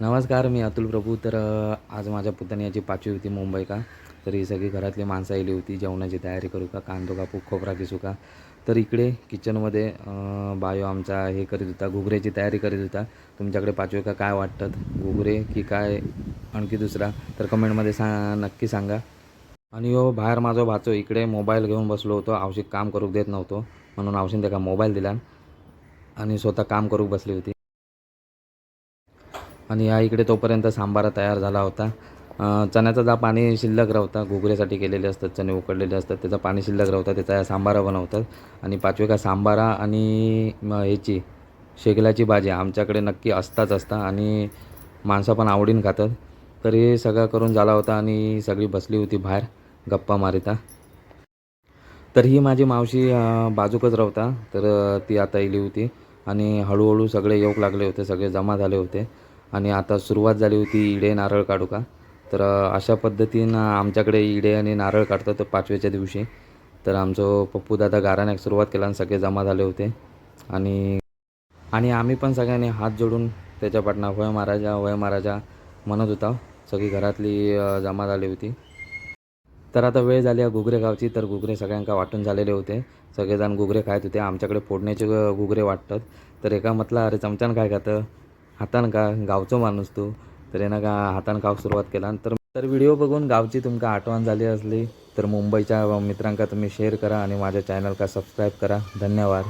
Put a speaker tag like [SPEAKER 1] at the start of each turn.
[SPEAKER 1] नमस्कार मी अतुल प्रभू. तर आज माझ्या पुतण्याची पाचवी होती मुंबई का? तर ही सगळी घरातली माणसं आली होती जेवणाची तयारी करू का कांदो कापू खोबरा किसू का? तर इकडे किचनमध्ये बायो आमचा हे करीत होता घुगऱ्याची तयारी करीत होता. तुमच्याकडे पाचवी का काय वाटतात? घुगरे की काय? आणखी दुसरा? तर कमेंटमध्ये सा नक्की सांगा. आणि हो बाहेर माझा भाचो इकडे मोबाईल घेऊन बसलो होतो. आवशिक काम करू देत नव्हतो. म्हणून आवशीन त्याला मोबाईल दिला. आणि स्वतः काम करू बसली होती. आणि या इकडे तोपर्यंत सांबारा तयार झाला होता. चण्याचा जा पाणी शिल्लक राहता घुगऱ्यासाठी केलेले असतात चणे उकडलेले असतात त्याचा पाणी शिल्लक राहता त्याचा सांबारा बनवतात. आणि पाचवे का सांबारा आणि म ह्याची शेगलाची भाजी आमच्याकडे नक्की असताच असता आणि माणसं पण आवडीन खातात. तर हे सगळं करून झाला होता आणि सगळी बसली होती बाहेर गप्पा मारिता. तर ही माझी मावशी बाजूकच राहता. तर ती आता इली होती. आणि हळूहळू सगळे येऊक लागले होते सगळे जमा झाले होते. आणि आता सुरुवात झाली होती इडे नारळ काढू का? तर अशा पद्धतीनं आमच्याकडे इडे आणि नारळ काढतात पाचव्याच्या दिवशी. तर आमचं पप्पू दादा गाराण्याक सुरुवात केला आणि सगळे जमा झाले होते. आणि आणि आम्ही पण सगळ्यांनी हात जोडून त्याच्या पाटणा वय महाराजा वय महाराजा म्हणत होता. सगळी घरातली जमा झाली होती. तर आता वेळ झाली आहे घुगरे गावची तर घुगरे सगळ्यांका वाटून झालेले होते. सगळेजण घुगरे खायत होते. आमच्याकडे फोडण्याचे घुगरे वाटतात. तर एका म्हटलं अरे चमच्यानं काय खातं? हातानं का गावचो माणूस तू? तर यानं का हातानं खाऊक सुरुवात केला? तर तर व्हिडिओ बघून गावची तुमका आठवण झाली असली तर मुंबईच्या मित्रांका तुम्ही शेअर करा आणि माझ्या चॅनल का सबस्क्राईब करा. धन्यवाद.